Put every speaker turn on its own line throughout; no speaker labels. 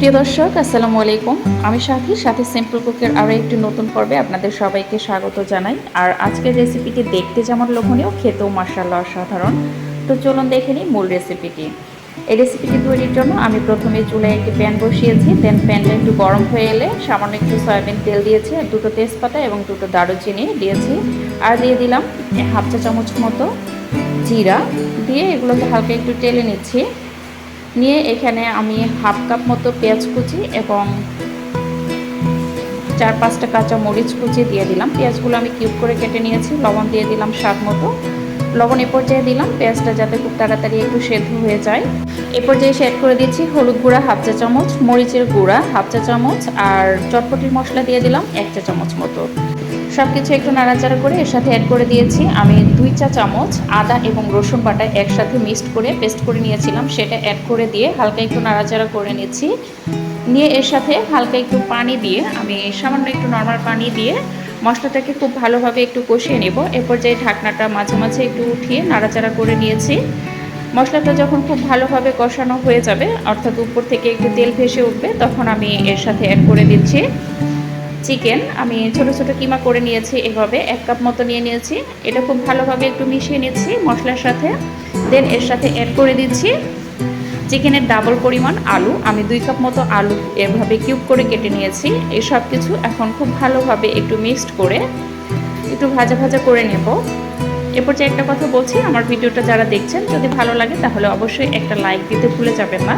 প্রিয় দর্শক, আসসালামু আলাইকুম। আমি সাথী, সাথে সিম্পল কুকের আরও একটি নতুন পর্বে আপনাদের সবাইকে স্বাগত জানাই। আর আজকের রেসিপিটি দেখতে যেমন লোভনীয়, খেতেও মার্শাল্লাহ অসাধারণ। তো চলুন দেখে নিই মূল রেসিপিটি এই রেসিপিটি তৈরির জন্য আমি প্রথমে চুলায় একটি প্যান বসিয়েছি। দেন প্যানটা একটু গরম হয়ে এলে সামান্য একটু সয়াবিন তেল দিয়েছি, আর দুটো তেজপাতা এবং দুটো দারুচিনি দিয়েছি। আর দিয়ে দিলাম হাফ চা চামচ মতো জিরা। দিয়ে এগুলোকে হালকা একটু টেলে নিচ্ছি। নিয়ে এখানে আমি হাফ কাপ মতো পেঁয়াজ কুচি এবং চার পাঁচটা কাঁচা মরিচ কুচি দিয়ে দিলাম। পেঁয়াজগুলো আমি কিউব করে কেটে নিয়েছি, লবণ দিয়ে দিলাম স্বাদ মতো। লবণ এ পর্যায়ে দিলাম। পেঁয়াজটা যাতে খুব তাড়াতাড়ি একটু সেদ্ধ হয়ে যায়। এ পর্যায়ে সেট করে দিচ্ছি হলুদ গুঁড়া হাফ চা চামচ, মরিচের গুঁড়া হাফ চা চামচ, আর চটপটির মশলা দিয়ে দিলাম এক চা চামচ মতো। সব কিছু একটু নাড়াচাড়া করে এর সাথে অ্যাড করে দিয়েছি আমি দুই চা চামচ আদা এবং রসুন বাটা একসাথে মিক্সড করে পেস্ট করে নিয়েছিলাম। সেটা অ্যাড করে দিয়ে হালকা একটু নাড়াচাড়া করে নিচ্ছি নিয়ে এর সাথে হালকা একটু পানি দিয়ে আমি সামান্য একটু নর্মাল পানি দিয়ে মশলাটাকে খুব ভালোভাবে একটু কষিয়ে নেব। এরপর যে ঢাকনাটা মাঝে মাঝে একটু উঠিয়ে নাড়াচাড়া করে নিয়েছি। মশলাটা যখন খুব ভালোভাবে কষানো হয়ে যাবে, অর্থাৎ উপর থেকে একটু তেল ভেসে উঠবে, তখন আমি এর সাথে অ্যাড করে দিচ্ছি চিকেন আমি ছোট ছোট কিমা করে নিয়েছি এভাবে, এক কাপ মতো নিয়ে নিয়েছি। এটা খুব ভালোভাবে একটু মিশিয়ে নিচ্ছি মশলার সাথে। দেন এর সাথে অ্যাড করে দিচ্ছি। চিকেনের ডাবল পরিমাণ আলু, আমি দুই কাপ মতো আলু এভাবে কিউব করে কেটে নিয়েছি। এই সব কিছু এখন খুব ভালোভাবে একটু মিক্সড করে একটু ভাজা ভাজা করে নেব। এরপর যে একটা কথা বলছি, আমার ভিডিওটা যারা দেখছেন, যদি ভালো লাগে তাহলে অবশ্যই একটা লাইক দিতে ভুলে যাবেন না।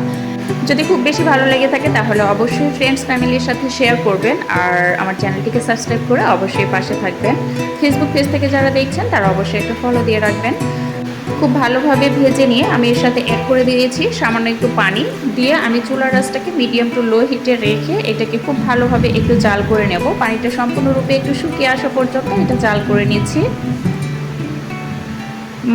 যদি খুব বেশি ভালো লেগে থাকে তাহলে অবশ্যই ফ্রেন্ডস ফ্যামিলির সাথে শেয়ার করবেন আর আমার চ্যানেলটিকে সাবস্ক্রাইব করে অবশ্যই পাশে থাকবেন। ফেসবুক পেজ থেকে যারা দেখছেন তারা অবশ্যই একটা ফলো দিয়ে রাখবেন। খুব ভালোভাবে ভেজে নিয়ে আমি এর সাথে অ্যাড করে দিয়েছি। সামান্য একটু পানি দিয়ে আমি চুলার রাসটাকে মিডিয়াম টু লো হিটে রেখে এটাকে খুব ভালোভাবে একটু জাল করে নেব। পানিটা সম্পূর্ণরূপে একটু শুকিয়ে আসা পর্যন্ত এটা জাল করে নিচ্ছি।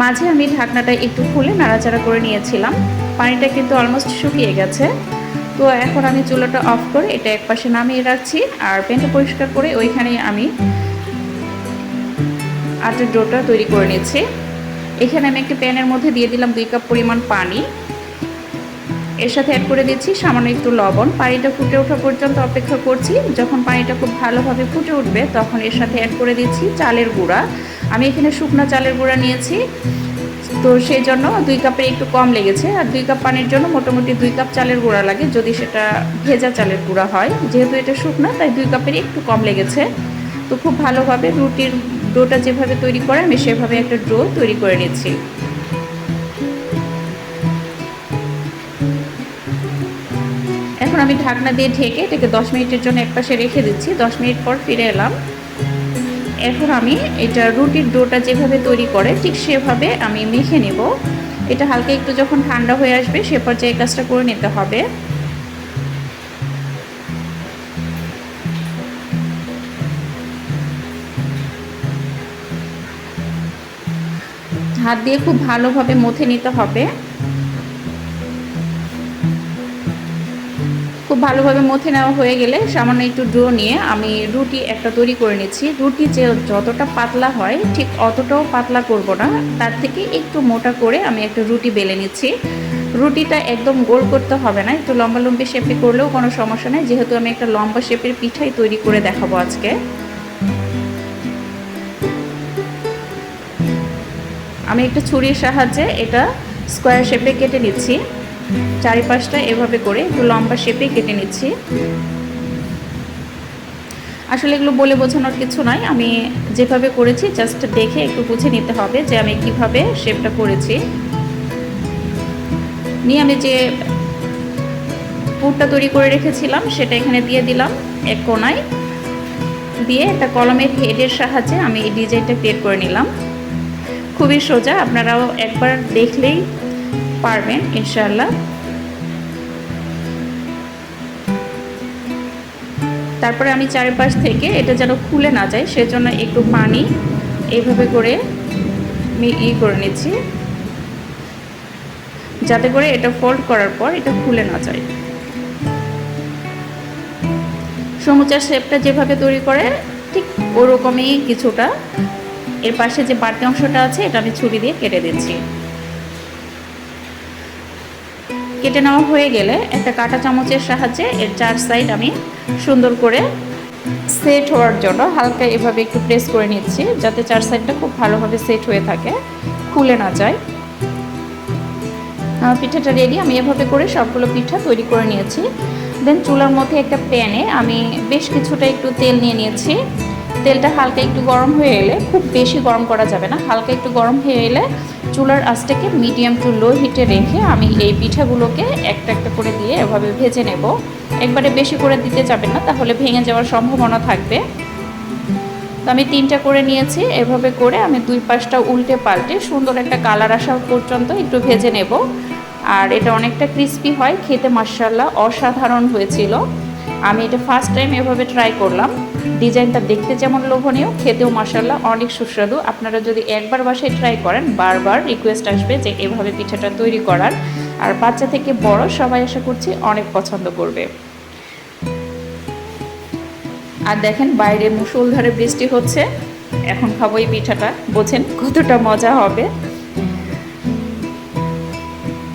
মাঝে আমি ঢাকনাটা একটু খুলে নাড়াচাড়া করে নিয়েছিলাম। পানিটা কিন্তু অলমোস্ট শুকিয়ে গেছে। তো এখন আমি চুলাটা অফ করে এটা এক পাশে নামিয়ে রাখছি আর প্যানটা পরিষ্কার করে ওইখানে আমি আটের ডোটা তৈরি করে নিচ্ছি। এখানে আমি একটি প্যানের মধ্যে দিয়ে দিলাম দুই কাপ পরিমাণ পানি। এর সাথে অ্যাড করে দিচ্ছি সামান্য একটু লবণ। পানিটা ফুটে ওঠা পর্যন্ত অপেক্ষা করছি। যখন পানিটা খুব ভালোভাবে ফুটে উঠবে, তখন এর সাথে অ্যাড করে দিচ্ছি চালের গুঁড়া। আমি এখানে শুকনো চালের গুঁড়া নিয়েছি। তো সেই জন্য দুই কাপের একটু কম লেগেছে। আর দুই কাপ পানির জন্য মোটামুটি দুই কাপ চালের গুঁড়া লাগে, যদি সেটা ভেজা চালের গুঁড়া হয়। যেহেতু এটা শুকনো, তাই দুই কাপের একটু কম লেগেছে। তো খুব ভালোভাবে রুটির ডোটা যেভাবে তৈরি করে, আমি সেভাবে একটা ডো তৈরি করে নিচ্ছি। এখন আমি ঢাকনা দিয়ে ঢেকে এটাকে দশ মিনিটের জন্য একপাশে রেখে দিচ্ছি। দশ মিনিট পর ফিরে এলাম। এখন আমি এটা রুটির ডোটা যেভাবে তৈরি করে, ঠিক সেভাবে আমি মেখে নেব। এটা হালকা একটু যখন ঠান্ডা হয়ে আসবে, সে পর্যায়ে কাজটা করে নিতে হবে। হাত দিয়ে খুব ভালোভাবে মথে নিতে হবে। খুব ভালোভাবে মথে নেওয়া হয়ে গেলে সামান্য একটু ডো নিয়ে আমি রুটি একটা তৈরি করে নিচ্ছি। রুটি যে যতটা পাতলা হয় ঠিক অতটাও পাতলা করব না। তার থেকে একটু মোটা করে আমি একটা রুটি বেলে নিচ্ছি। রুটিটা একদম গোল করতে হবে না, একটু লম্বা লম্বি শেপে করলেও কোনো সমস্যা নেই। যেহেতু আমি একটা লম্বা শেপের পিঠাই তৈরি করে দেখাবো আজকে। আমি একটা ছুরির সাহায্যে এটা স্কোয়ার শেপে কেটে নিচ্ছি। চারিপাশটা এভাবে করে একটু লম্বা শেপে কেটে নিচ্ছি। আসলে এগুলো বলে বোঝানোর কিছু নয় আমি যেভাবে করেছি জাস্ট দেখে একটু বুঝে নিতে হবে যে আমি কীভাবে শেপটা করেছি। নিয়ে আমি যে পুরটা তৈরি করে রেখেছিলাম, সেটা এখানে দিয়ে দিলাম এক কোনায়। দিয়ে একটা কলমের হেডের সাহায্যে আমি এই ডিজাইনটা ক্রিয়েট করে নিলাম। খুবই সোজা, আপনারাও একবার দেখলেই পারবেন ইনশাল্লাহ তারপরে আমি চারিপাশ থেকে এটা যেন খুলে না যায়, সেজন্য একটু পানি এইভাবে করে আমি ই করে নিচ্ছি। যাতে করে এটা ফোল্ড করার পর এটা খুলে না যায়। সমুচার শেপটা যেভাবে তৈরি করে, ঠিক ওরকমই কিছুটা এর পাশে যে বাড়তি অংশটা আছে, এটা আমি ছুরি দিয়ে কেটে দিচ্ছি। কেটে নেওয়া হয়ে গেলে একটা কাঁটা চামচের সাহায্যে এর চার সাইড আমি সুন্দর করে সেট হওয়ার জন্য হালকা এভাবে একটু প্রেস করে নিচ্ছি, যাতে চার সাইডটা খুব ভালোভাবে সেট হয়ে থাকে, খুলে না যায়। আমার পিঠাটা রেডি আমি এভাবে করে সবগুলো পিঠা তৈরি করে নিয়েছি। দেন চুলার মধ্যে একটা প্যানে আমি বেশ কিছুটা একটু তেল নিয়ে নিয়েছি। তেলটা হালকা একটু গরম হয়ে এলে খুব বেশি গরম করা যাবে না। হালকা একটু গরম হয়ে এলে চুলার আঁচটাকে মিডিয়াম টু লো হিটে রেখে আমি এই পিঠাগুলোকে একটা একটা করে দিয়ে এভাবে ভেজে নেব। একবারে বেশি করে দিতে যাবেন না, তাহলে ভেঙে যাওয়ার সম্ভাবনা থাকবে। তো আমি তিনটা করে নিয়েছি, এভাবে করে আমি দুই পাশটা উল্টে পাল্টে সুন্দর একটা কালার আসা পর্যন্ত একটু ভেজে নেব। আর এটা অনেকটা ক্রিস্পি হয়, খেতে মার্শাল্লাহ অসাধারণ হয়েছিল। আমি এটা ফার্স্ট টাইম এভাবে ট্রাই করলাম। ডিজাইনটা দেখতে যেমন লোভনীয়, খেতেও মার্শাল্লাহ অনেক সুস্বাদু। আপনারা যদি একবার বাসায় ট্রাই করেন, বারবার রিকোয়েস্ট আসবে যে এভাবে পিঠাটা তৈরি করার। আর বাচ্চা থেকে বড় সবাই আশা করছি অনেক পছন্দ করবে। আর দেখেন বাইরে মুসলধারে বৃষ্টি হচ্ছে। এখন খাব এই পিঠাটা। বোঝেন কতটা মজা হবে।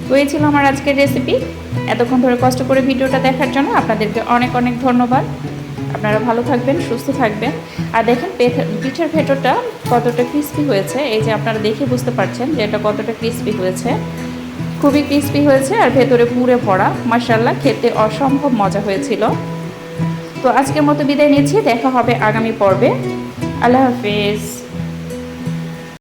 তো এই ছিল আমার আজকের রেসিপি এতক্ষণ ধরে কষ্ট করে ভিডিওটা দেখার জন্য আপনাদেরকে অনেক অনেক ধন্যবাদ। আপনারা ভালো থাকবেন, সুস্থ থাকবেন। আর দেখেন পিঠার ভেতরটা কতটা ক্রিস্পি হয়েছে। এই যে আপনারা দেখে বুঝতে পারছেন যে এটা কতটা ক্রিস্পি হয়েছে। খুবই ক্রিস্পি হয়েছে আর ভেতরে পড়া মাসাল্লাহ খেতে অসম্ভব মজা হয়েছিল। তো আজকের মতো বিদায় নিচ্ছি। দেখা হবে আগামী পর্বে। আল্লাহ হাফেজ।